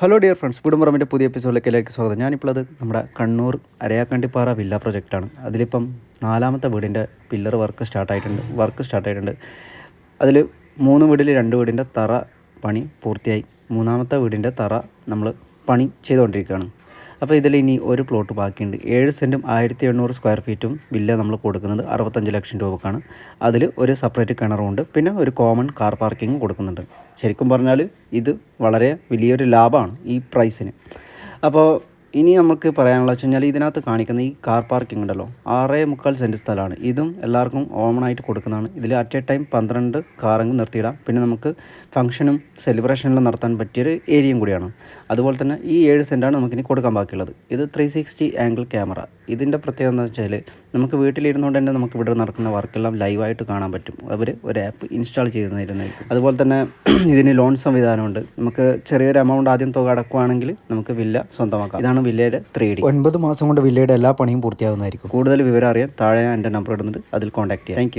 Hello dear friends വീടുമ്പറമ്പിന്റെ പുതിയ എപ്പിസോഡിലേക്ക് എല്ലാവർക്കും സ്വാഗതം. ഞാനിപ്പോൾ അത് നമ്മുടെ കണ്ണൂർ അരയാക്കണ്ടിപ്പാറ വില്ല പ്രൊജക്റ്റാണ് അതിലിപ്പം നാലാമത്തെ വീടിന്റെ പില്ലർ വർക്ക് സ്റ്റാർട്ടായിട്ടുണ്ട് വർക്ക് സ്റ്റാർട്ടായിട്ടുണ്ട് അതിൽ മൂന്ന് വീടിൽ രണ്ട് വീടിന്റെ തറ പണി പൂർത്തിയായി. മൂന്നാമത്തെ വീടിന്റെ തറ നമ്മൾ പണി ചെയ്തുകൊണ്ടിരിക്കുകയാണ്. അപ്പോൾ ഇതിൽ ഇനി ഒരു പ്ലോട്ട് ബാക്കിയുണ്ട്. ഏഴ് സെന്റും ആയിരത്തി എണ്ണൂറ് സ്ക്വയർ ഫീറ്റും വില്ല നമ്മൾ കൊടുക്കുന്നത് അറുപത്തഞ്ച് ലക്ഷം രൂപക്കാണ്. അതിൽ ഒരു സെപ്പറേറ്റ് കിണറുണ്ട് പിന്നെ ഒരു കോമൺ കാർ പാർക്കിംഗ് കൊടുക്കുന്നുണ്ട്. ശരിക്കും പറഞ്ഞാൽ ഇത് വളരെ വലിയൊരു ലാഭമാണ് ഈ പ്രൈസിന്. അപ്പോൾ ഇനി നമുക്ക് പറയാനുള്ള വെച്ച് കഴിഞ്ഞാൽ ഇതിനകത്ത് കാണിക്കുന്ന ഈ കാർ പാർക്കിംഗ് ഉണ്ടല്ലോ. ആറേ മുക്കാൽ സെന്റ് സ്ഥലമാണ്. ഇതും എല്ലാവർക്കും ഓമൺ ആയിട്ട് കൊടുക്കുന്നതാണ്. ഇതിൽ അറ്റ് എ ടൈം പന്ത്രണ്ട് കാറങ്ങ് നിർത്തിയിടാം. പിന്നെ നമുക്ക് ഫംഗ്ഷനും സെലിബ്രേഷനിലും നടത്താൻ പറ്റിയൊരു ഏരിയയും കൂടിയാണ്. അതുപോലെ തന്നെ ഈ ഏഴ് സെന്റാണ് നമുക്കിനി കൊടുക്കാൻ ബാക്കിയുള്ളത്. ഇത് ത്രീ സിക്സ്റ്റി ആംഗിൾ ക്യാമറ ഇതിന്റെ പ്രത്യേകത എന്ന് വെച്ചാൽ നമുക്ക് വീട്ടിലിരുന്നുകൊണ്ട് തന്നെ നമുക്ക് ഇവിടെ നടക്കുന്ന വർക്കെല്ലാം ലൈവായിട്ട് കാണാൻ പറ്റും. അവർ ഒരു ആപ്പ് ഇൻസ്റ്റാൾ ചെയ്ത് തരുന്നതായിരിക്കും അതുപോലെ തന്നെ ഇതിന് ലോൺ സംവിധാനമുണ്ട്. നമുക്ക് ചെറിയൊരു എമൗണ്ട് ആദ്യം തുക അടക്കുവാണെങ്കിൽ നമുക്ക് വില്ല സ്വന്തമാക്കാം. ഇതാണ് വില്ലയുടെ ത്രീ ഡി ഒൻപത് മാസം കൊണ്ട് വില്ലയുടെ എല്ലാ പണിയും പൂർത്തിയാകുന്നതായിരിക്കും. കൂടുതൽ വിവരം അറിയാൻ താഴെ എന്റെ നമ്പർ ഇടുന്നുണ്ട്. അതിൽ കോൺടാക്ട് ചെയ്യാം. താങ്ക്